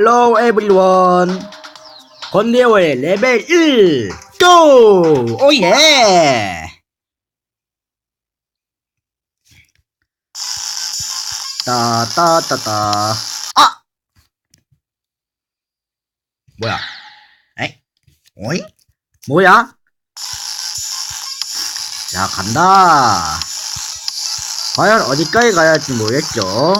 Hello everyone. 건대호의 레벨 1 고! 오 예! 따따따따 아! 뭐야? 에? 오이? 뭐야? 자 간다. 과연 어디까지 가야 할지 모르겠죠.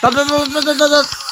따다다다다다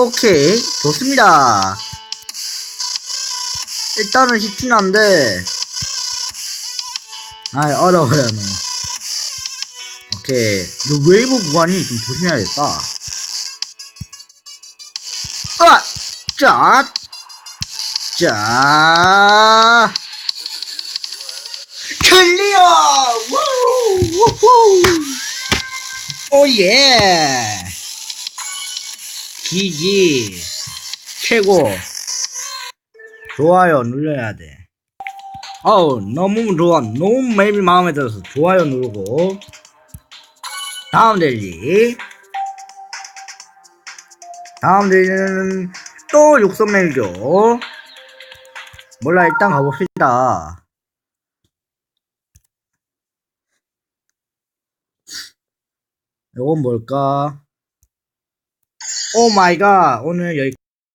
오케이 좋습니다 일단은 쉽진 한데 아이 어려워요 너 오케이 너 웨이브 구간이 좀 조심해야겠다 아! 자! 자! 클리어! 우! 우후! 오예! 기지 최고. 좋아요 눌러야 돼. 어우 너무 좋아. 너무 맵이 마음에 들어서 좋아요 누르고. 다음 델리. 다음 델리는 또 육성 맵이죠 몰라 일단 가봅시다. 이건 뭘까 오 마이 갓 오늘 여기